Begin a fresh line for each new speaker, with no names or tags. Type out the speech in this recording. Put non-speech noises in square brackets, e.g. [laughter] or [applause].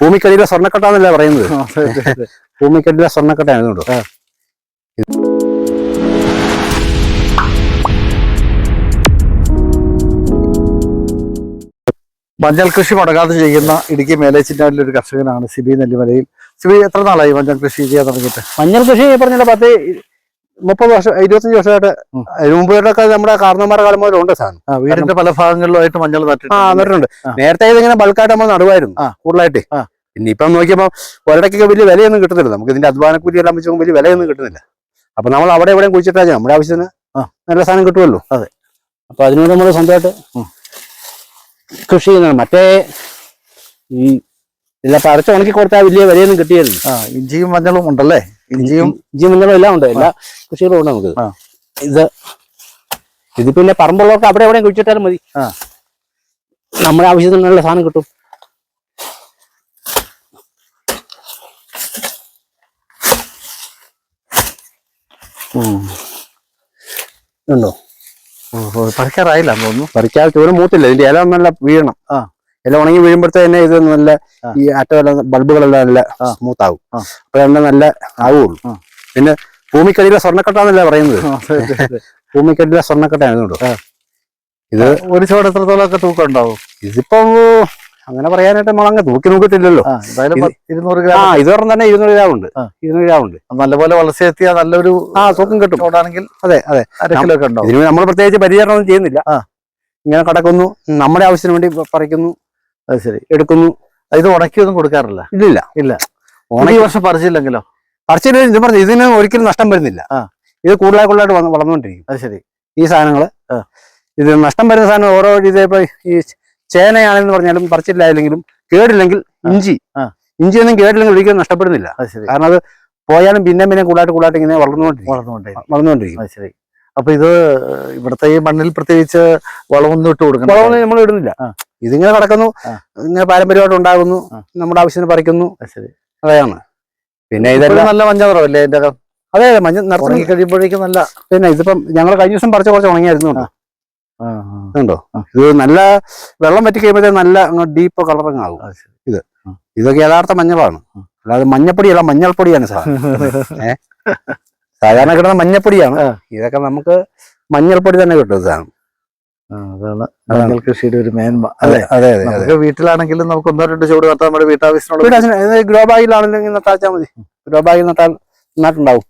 ഭൂമിക്കടിയിലെ സ്വർണക്കട്ടാന്നല്ലേ പറയുന്നത്. ഭൂമിക്കടിയിലെ സ്വർണക്കട്ടയാണ് കേട്ടോ.
മഞ്ഞൾ കൃഷി മുടങ്ങാതെ ചെയ്യുന്ന ഇടുക്കി മേലേച്ചിന്റെ ഒരു കർഷകനാണ് സിബി നെല്ലിമലയിൽ. സിബി എത്ര നാളായി മഞ്ഞൾ കൃഷി ചെയ്യാൻ തുടങ്ങിയിട്ട്?
മഞ്ഞൾ കൃഷി ഈ പറഞ്ഞ പത്ത് മുപ്പത് വർഷം ഇരുപത്തഞ്ച് വർഷമായിട്ട്. അതിന് മുമ്പായിട്ടൊക്കെ നമ്മുടെ കാരണന്മാരുടെ കാലം മുതലുണ്ട് സാധനം
വീടിന്റെ പല ഭാഗങ്ങളിലായിട്ട് മഞ്ഞൾ
ആ
നട്ടിട്ടുണ്ട്
നേരത്തെ ഇതിങ്ങനെ ബൾക്കായിട്ട് നമ്മൾ നടുവായിരുന്നു. കൂടുതലായിട്ട്. പിന്നെ ഇപ്പം നോക്കിയപ്പോൾ ഒരിടയ്ക്കൊക്കെ വലിയ വിലയൊന്നും കിട്ടുന്നില്ല നമുക്ക് ഇതിന്റെ അധ്വാനക്കൂലി എല്ലാം വെച്ച് വലിയ വിലയൊന്നും കിട്ടുന്നില്ല അപ്പൊ നമ്മൾ അവിടെ എവിടെയും കുഴിച്ചിട്ടാ ചെയ്യാം. നമ്മുടെ ആവശ്യത്തിന് നല്ല സാധനം കിട്ടുമല്ലോ
അതെ.
അപ്പൊ അതിനോട് നമ്മൾ സ്വന്തമായിട്ട്. കൃഷി ചെയ്യുന്നതാണ് മറ്റേ ഈ ഇല്ല പറിച്ച് ഉണക്കി കൊടുത്താൽ വലിയ വിലയൊന്നും കിട്ടിയായിരുന്നു
ആ ഇഞ്ചിയും മഞ്ഞളും ഉണ്ടല്ലേ? ഇഞ്ചിയും
ഇഞ്ചിയും മഞ്ഞളും എല്ലാം ഉണ്ട്. എല്ലാ കൃഷികളും ഉണ്ട് നമുക്ക്.
ആ.
ഇത് ഇത് പിന്നെ പറമ്പുള്ളവർക്ക് അവിടെ എവിടെയും കുഴിച്ചിട്ടാലും മതി.
ആ.
നമ്മുടെ ആവശ്യത്തിനുള്ള സാധനം കിട്ടും. ഉണ്ടോ?
പറിക്കാറായില്ല തോന്നുന്നു.
പറിക്കാതെ ചൂരം മൂത്തില്ല. ഇതിന്റെ ഇല നല്ല വീഴണം.
ആ.
ഇല ഉണങ്ങി വീഴുമ്പോഴത്തേനെ ഇത് നല്ല ഈ അറ്റമെല്ലാം ബൾബുകളെല്ലാം നല്ല
ആ.
സ്മൂത്ത് ആവും
അപ്പൊ
അപ്പൊ നല്ല ആവുള്ളൂ.
ആ.
പിന്നെ ഭൂമിക്കടിയിലെ സ്വർണക്കെട്ടാന്നല്ലേ പറയുന്നത്?
ആ.
ഭൂമിക്കടിയിലെ സ്വർണക്കട്ടയാണ് കേട്ടോ ഇത്
ഒരു ചോട് എത്രത്തോളം ഒക്കെ തൂക്കം ഉണ്ടാവും
ഇതിപ്പോ അങ്ങനെ പറയാനായിട്ട് നമ്മൾ അങ്ങ് തൂക്കി നോക്കിയിട്ടില്ലല്ലോ.
ആ ഇരുന്നൂറ്
ആ
ഗ്രാം
ഇത് പറഞ്ഞ തന്നെ ഇരുന്നൂറ് ഗ്രാം ഉണ്ട്.
ആ.
ഇരുന്നൂറ് ഗ്രാം ഉണ്ട്.
നല്ലപോലെ വളർച്ചയെത്തിയ നല്ലൊരു
ആ തൂക്കം കിട്ടും.
ഓടാണെങ്കിൽ
അതെ അതെ. ഇതിന് നമ്മൾ പ്രത്യേകിച്ച് പരിചരണം ഒന്നും ചെയ്യുന്നില്ല. ഇങ്ങനെ കടക്കുന്നു നമ്മുടെ ആവശ്യത്തിന് വേണ്ടി പറിക്കുന്നു.
അത് ശരി.
എടുക്കുന്നു.
ഇത് ഉണക്കിയൊന്നും കൊടുക്കാറില്ല?
ഇല്ല
ഇല്ല.
ഉണക്കി
വർഷം പറിച്ചില്ലെങ്കിലോ?
പറിച്ചില്ല ഇത് പറഞ്ഞു ഇതിന് ഒരിക്കലും നഷ്ടം വരുന്നില്ല.
ആ.
ഇത് കൂടുതലായി കൂടുതലായിട്ട് വളർന്നുകൊണ്ടിരിക്കും.
അത് ശരി.
ഈ
സാധനങ്ങൾ.
ഇത് നഷ്ടം വരുന്ന സാധനം ഓരോ ഇത് ഇപ്പൊ ഈ ചേനയാണെന്ന് പറഞ്ഞാലും പറിച്ചില്ലായില്ലെങ്കിലും കേടില്ലെങ്കിൽ ഇഞ്ചി. ഇഞ്ചി ഒന്നും കേടില്ലെങ്കിൽ ഒരിക്കലും നഷ്ടപ്പെടുന്നില്ല.
അത് ശരി.
കാരണം അത് പോയാലും പിന്നെ പിന്നെ കൂടുതലായിട്ട് കൂടുതലായിട്ട് ഇങ്ങനെ വളർന്നുകൊണ്ടിരിക്കും.
വളർന്നുകൊണ്ടിരിക്കും
വളർന്നുകൊണ്ടിരിക്കും.
അത് ശരി. അപ്പൊ ഇത് ഇവിടുത്തെ ഈ മണ്ണിൽ പ്രത്യേകിച്ച് വളമൊന്നും ഇട്ട് കൊടുക്കണം
വളമൊന്നും നമ്മൾ ഇടുന്നില്ല. ഇതിങ്ങനെ
നടക്കുന്നു.
ഇങ്ങനെ പാരമ്പര്യമായിട്ട് ഉണ്ടാകുന്നു നമ്മുടെ ആവശ്യത്തിന് പറിക്കുന്നു.
അതെയാണ്
അതാണ്. പിന്നെ ഇതെല്ലാം
നല്ല മഞ്ഞാറല്ലേ എന്റെ
അതെ അതെ. മഞ്ഞ
ഉണങ്ങി കഴിയുമ്പോഴേക്കും നല്ല
പിന്നെ ഇതിപ്പം ഞങ്ങൾ കഴിഞ്ഞ ദിവസം പറിച്ച കുറച്ച് ഉണങ്ങിയായിരുന്നു
ണ്ടോ
ഉണ്ടോ ഇത് നല്ല വെള്ളം പറ്റി കഴിയുമ്പോഴത്തേക്ക് നല്ല ഡീപ്പ് കളറിങ് ആകും
ഇത്.
ഇതൊക്കെ യഥാർത്ഥ
മഞ്ഞപ്പാണ്.
അല്ലാതെ മഞ്ഞപ്പൊടിയല്ല മഞ്ഞൾപ്പൊടിയാണ് സാർ. [laughs] സാധാരണ കിട്ടുന്ന മഞ്ഞപ്പൊടിയാണ്. ഇതൊക്കെ നമുക്ക് മഞ്ഞൾപ്പൊടി തന്നെ കിട്ടും സാർ. സാധനം
അതാണ്. മഞ്ഞൾ കൃഷിയുടെ ഒരു മേന്മ
അതെ അതെ
നമുക്ക് വീട്ടിലാണെങ്കിലും നമുക്ക് ഒന്നോ രണ്ടോ ചൂട് നട്ടാൽ നമ്മുടെ വീട്ടാവശ്യത്തിനുള്ള
വീട്ടാവശ്യത്തിന് ഗ്രോ ബാഗിലാണെങ്കിലും നട്ടാച്ചാൽ മതി. ഗ്രോ ബാഗിൽ നട്ടാൽ നന്നായിട്ടുണ്ടാവും